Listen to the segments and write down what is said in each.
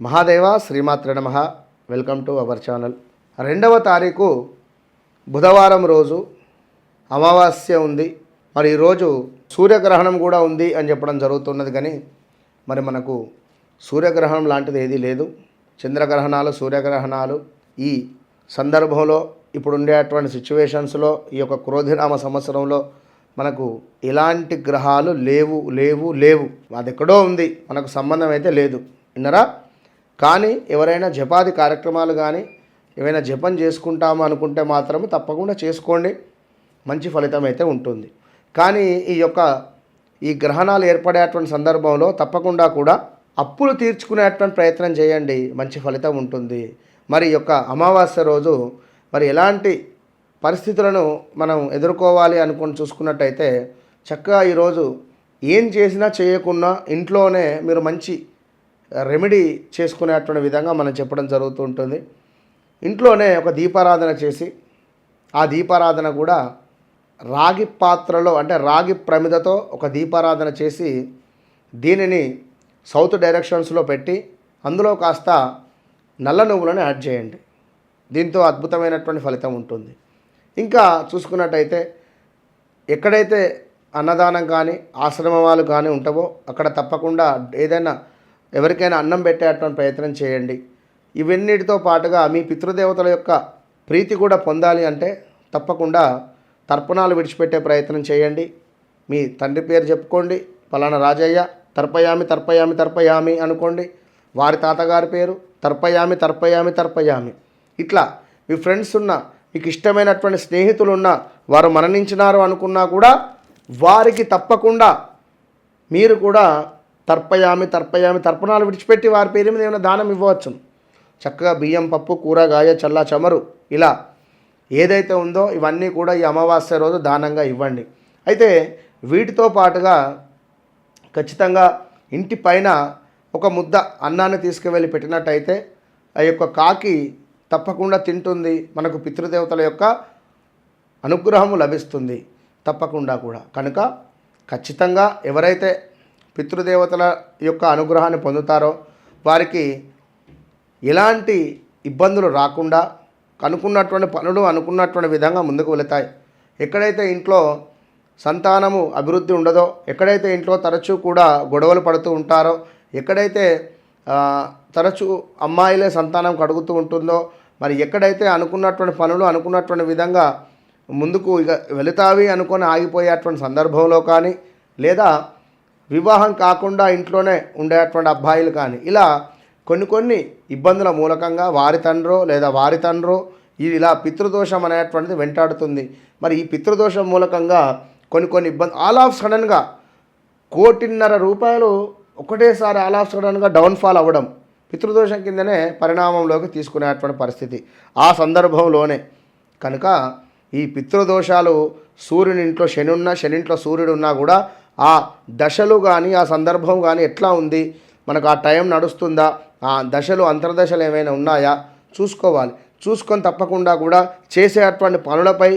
మహాదేవ శ్రీమాత్ర నమ. Welcome to our channel రెండవ తారీఖు బుధవారం రోజు అమావాస్య ఉంది. మరి ఈరోజు సూర్యగ్రహణం కూడా ఉంది అని చెప్పడం జరుగుతున్నది కానీ మరి మనకు సూర్యగ్రహణం లాంటిది ఏదీ లేదు. చంద్రగ్రహణాలు సూర్యగ్రహణాలు ఈ సందర్భంలో ఇప్పుడు ఉండేటువంటి సిచ్యువేషన్స్లో ఈ యొక్క క్రోధినామ సంవత్సరంలో మనకు ఎలాంటి గ్రహాలు లేవు లేవు లేవు. అది ఎక్కడో ఉంది. మనకు సంబంధం అయితే లేదు. విన్నరా? కానీ ఎవరైనా జపాది కార్యక్రమాలు కానీ ఏమైనా జపం చేసుకుంటాము అనుకుంటే మాత్రం తప్పకుండా చేసుకోండి. మంచి ఫలితం అయితే ఉంటుంది. కానీ ఈ యొక్క ఈ గ్రహణాలు ఏర్పడేటువంటి సందర్భంలో తప్పకుండా కూడా అప్పులు తీర్చుకునేటువంటి ప్రయత్నం చేయండి. మంచి ఫలితం ఉంటుంది. మరి యొక్క అమావాస్య రోజు మరి ఎలాంటి పరిస్థితులను మనం ఎదుర్కోవాలి అనుకుని చూసుకున్నట్టయితే చక్కగా ఈరోజు ఏం చేసినా చేయకున్నా ఇంట్లోనే మీరు మంచి రెమెడీ చేసుకునేటువంటి విధంగా మనం చెప్పడం జరుగుతూ ఉంటుంది. ఇంట్లోనే ఒక దీపారాధన చేసి ఆ దీపారాధన కూడా రాగి పాత్రలో అంటే రాగి ప్రమిదతో ఒక దీపారాధన చేసి దీనిని సౌత్ డైరెక్షన్స్లో పెట్టి అందులో కాస్త నల్ల నువ్వులను యాడ్ చేయండి. దీంతో అద్భుతమైనటువంటి ఫలితం ఉంటుంది. ఇంకా చూసుకున్నట్టయితే ఎక్కడైతే అన్నదానం కానీ ఆశ్రమాలు కానీ ఉంటావో అక్కడ తప్పకుండా ఏదైనా ఎవరికైనా అన్నం పెట్టేటువంటి ప్రయత్నం చేయండి. ఇవన్నిటితో పాటుగా మీ పితృదేవతల యొక్క ప్రీతి కూడా పొందాలి అంటే తప్పకుండా తర్పణాలు విడిచిపెట్టే ప్రయత్నం చేయండి. మీ తండ్రి పేరు చెప్పుకోండి. పలానా రాజయ్య తర్పయామి తర్పయామి తర్పయామి అనుకోండి. వారి తాతగారి పేరు తర్పయామి తర్పయామి తర్పయామి. ఇట్లా మీ ఫ్రెండ్స్ ఉన్న మీకు ఇష్టమైనటువంటి స్నేహితులు ఉన్న వారు మరణించినారు అనుకున్నా కూడా వారికి తప్పకుండా మీరు కూడా తర్పయామి తర్పయామి తర్పణాలు విడిచిపెట్టి వారి పేరు మీద ఏమైనా దానం ఇవ్వవచ్చు చక్కగా బియ్యం పప్పు కూరగాయ చల్ల చమరు ఇలా ఏదైతే ఉందో ఇవన్నీ కూడా ఈ అమావాస్య రోజు దానంగా ఇవ్వండి. అయితే వీటితో పాటుగా ఖచ్చితంగా ఇంటి పైన ఒక ముద్ద అన్నాన్ని తీసుకువెళ్ళి పెట్టినట్టయితే ఆ యొక్క కాకి తప్పకుండా తింటుంది. మనకు పితృదేవతల యొక్క అనుగ్రహము లభిస్తుంది తప్పకుండా కూడా. కనుక ఖచ్చితంగా ఎవరైతే పితృదేవతల యొక్క అనుగ్రహాన్ని పొందుతారో వారికి ఎలాంటి ఇబ్బందులు రాకుండా అనుకున్నటువంటి పనులు అనుకున్నటువంటి విధంగా ముందుకు వెళతాయి. ఎక్కడైతే ఇంట్లో సంతానము అభివృద్ధి ఉండదో ఎక్కడైతే ఇంట్లో తరచూ కూడా గొడవలు పడుతూ ఉంటారో ఎక్కడైతే తరచూ అమ్మాయిలే సంతానం కడుగుతూ ఉంటుందో మరి ఎక్కడైతే అనుకున్నటువంటి పనులు అనుకున్నటువంటి విధంగా ముందుకు ఇక వెళుతావి అనుకొని ఆగిపోయేటువంటి సందర్భంలో కానీ లేదా వివాహం కాకుండా ఇంట్లోనే ఉండేటువంటి అబ్బాయిలు కానీ ఇలా కొన్ని కొన్ని ఇబ్బందుల మూలకంగా వారి తండ్రో లేదా వారి తండ్రో ఇది ఇలా పితృదోషం అనేటువంటిది వెంటాడుతుంది. మరి ఈ పితృదోషం మూలకంగా కొన్ని కొన్ని ఇబ్బంది ఆల్ ఆఫ్ సడన్గా కోటిన్నర రూపాయలు ఒకటేసారి ఆల్ ఆఫ్ సడన్గా డౌన్ఫాల్ అవ్వడం పితృదోషం కిందనే పరిణామంలోకి తీసుకునేటువంటి పరిస్థితి. ఆ సందర్భంలోనే కనుక ఈ పితృదోషాలు సూర్యుని ఇంట్లో శని ఉన్నా శని ఇంట్లో సూర్యుడు ఉన్నా కూడా ఆ దశలు కానీ ఆ సందర్భం కానీ ఎట్లా ఉంది? మనకు ఆ టైం నడుస్తుందా? ఆ దశలు అంతర్దశలు ఏమైనా ఉన్నాయా? చూసుకోవాలి. చూసుకొని తప్పకుండా కూడా చేసేటువంటి పనులపై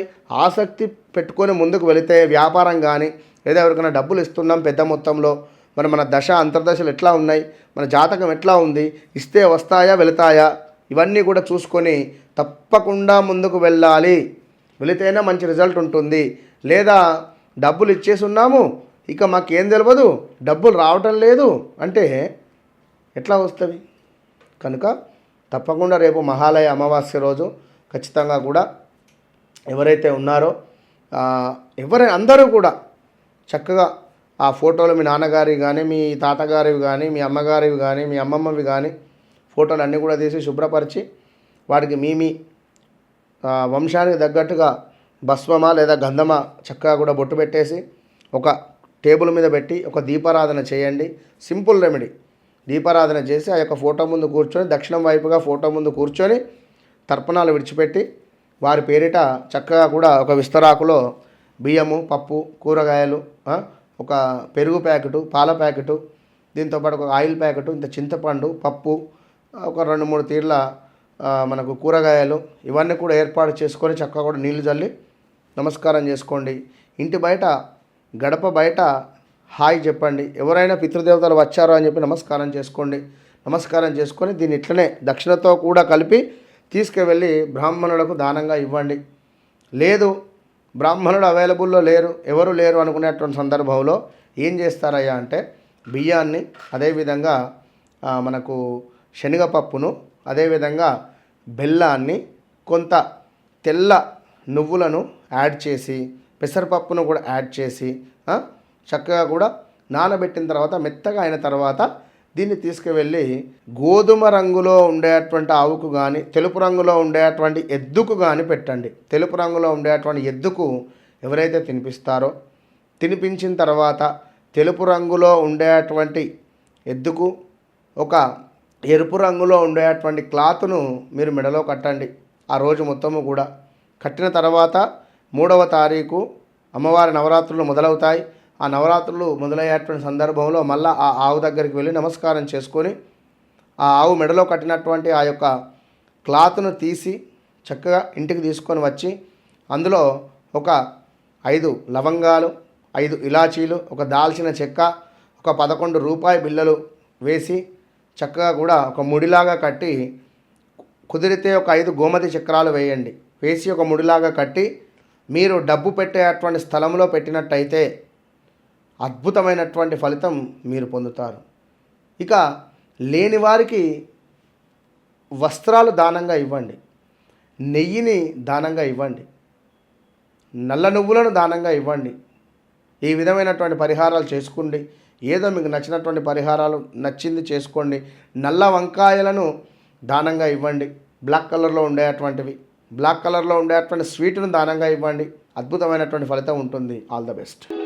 ఆసక్తి పెట్టుకొని ముందుకు వెళితే వ్యాపారం కానీ లేదా ఎవరికైనా డబ్బులు ఇస్తున్నాం పెద్ద మొత్తంలో మరి మన దశ అంతర్దశలు ఎట్లా ఉన్నాయి? మన జాతకం ఎట్లా ఉంది? ఇస్తే వస్తాయా వెళతాయా? ఇవన్నీ కూడా చూసుకొని తప్పకుండా ముందుకు వెళ్ళాలి. వెళితేనే మంచి రిజల్ట్ ఉంటుంది. లేదా డబ్బులు ఇచ్చేసి ఉన్నాము ఇక మాకేం తెలియదు డబ్బులు రావటం లేదు అంటే ఎట్లా వస్తుంది? కనుక తప్పకుండా రేపు మహాలయ అమావాస్య రోజు ఖచ్చితంగా కూడా ఎవరైతే ఉన్నారో ఎవరై అందరూ కూడా చక్కగా ఆ ఫోటోలు మీ నాన్నగారివి కానీ మీ తాతగారివి కానీ మీ అమ్మగారివి కానీ మీ అమ్మమ్మవి కానీ ఫోటోలు అన్నీ కూడా తీసి శుభ్రపరిచి వాటికి మీ మీ వంశానికి తగ్గట్టుగా భస్మమా లేదా గంధమా చక్కగా కూడా బొట్టు పెట్టేసి ఒక టేబుల్ మీద పెట్టి ఒక దీపారాధన చేయండి. Simple remedy. దీపారాధన చేసి ఆ యొక్క ఫోటో ముందు కూర్చొని దక్షిణం వైపుగా ఫోటో ముందు కూర్చొని తర్పణాలు విడిచిపెట్టి వారి పేరిట చక్కగా కూడా ఒక విస్తరాకులో బియ్యము పప్పు కూరగాయలు ఒక పెరుగు ప్యాకెటు పాల ప్యాకెటు దీంతోపాటు ఒక ఆయిల్ ప్యాకెటు ఇంత చింతపండు పప్పు ఒక రెండు మూడు తీర్ల మనకు కూరగాయలు ఇవన్నీ కూడా ఏర్పాటు చేసుకొని చక్కగా కూడా నీళ్ళు చల్లి నమస్కారం చేసుకోండి. ఇంటి బయట గడప బయట హాయ్ చెప్పండి. ఎవరైనా పితృదేవతలు వచ్చారో అని చెప్పి నమస్కారం చేసుకోండి. నమస్కారం చేసుకొని దీన్ని ఇట్లనే దక్షిణతో కూడా కలిపి తీసుకువెళ్ళి బ్రాహ్మణులకు దానంగా ఇవ్వండి. లేదు బ్రాహ్మణుడు అవైలబుల్లో లేరు ఎవరు లేరు అనుకునేటువంటి సందర్భంలో ఏం చేస్తారయ్యా అంటే బియ్యాన్ని అదేవిధంగా మనకు శనగపప్పును అదేవిధంగా బెల్లాన్ని కొంత తెల్ల నువ్వులను యాడ్ చేసి పెసరపప్పును కూడా యాడ్ చేసి చక్కగా కూడా నానబెట్టిన తర్వాత మెత్తగా అయిన తర్వాత దీన్ని తీసుకువెళ్ళి గోధుమ రంగులో ఉండేటువంటి ఆవుకు కానీ తెలుపు రంగులో ఉండేటువంటి ఎద్దుకు కానీ పెట్టండి. తెలుపు రంగులో ఉండేటువంటి ఎద్దుకు ఎవరైతే తినిపిస్తారో తినిపించిన తర్వాత తెలుపు రంగులో ఉండేటువంటి ఎద్దుకు ఒక ఎరుపు రంగులో ఉండేటువంటి క్లాత్ను మీరు మెడలో కట్టండి. ఆ రోజు మొత్తము కూడా కట్టిన తర్వాత మూడవ తారీఖు అమ్మవారి నవరాత్రులు మొదలవుతాయి. ఆ నవరాత్రులు మొదలయ్యేటువంటి సందర్భంలో మళ్ళీ ఆ ఆవు దగ్గరికి వెళ్ళి నమస్కారం చేసుకొని ఆ ఆవు మెడలో కట్టినటువంటి ఆ యొక్క క్లాత్ను తీసి చక్కగా ఇంటికి తీసుకొని వచ్చి అందులో ఒక ఐదు లవంగాలు ఐదు ఇలాచీలు ఒక దాల్చిన చెక్క ఒక పదకొండు రూపాయి బిళ్ళలు వేసి చక్కగా కూడా ఒక ముడిలాగా కట్టి కుదిరితే ఒక ఐదు గోమతి చక్రాలు వేయండి. వేసి ఒక ముడిలాగా కట్టి మీరు డబ్బు పెట్టేటువంటి స్థలంలో పెట్టినట్టయితే అద్భుతమైనటువంటి ఫలితం మీరు పొందుతారు. ఇక లేని వారికి వస్త్రాలు దానంగా ఇవ్వండి. నెయ్యిని దానంగా ఇవ్వండి. నల్ల నువ్వులను దానంగా ఇవ్వండి. ఈ విధమైనటువంటి పరిహారాలు చేసుకోండి. ఏదో మీకు నచ్చినటువంటి పరిహారాలు నచ్చింది చేసుకోండి. నల్ల వంకాయలను దానంగా ఇవ్వండి. బ్లాక్ కలర్లో ఉండేటువంటివి. బ్లాక్ కలర్లో ఉండేటువంటి స్వీట్ను దానంగా ఇవ్వండి. అద్భుతమైనటువంటి ఫలితం ఉంటుంది. All the best.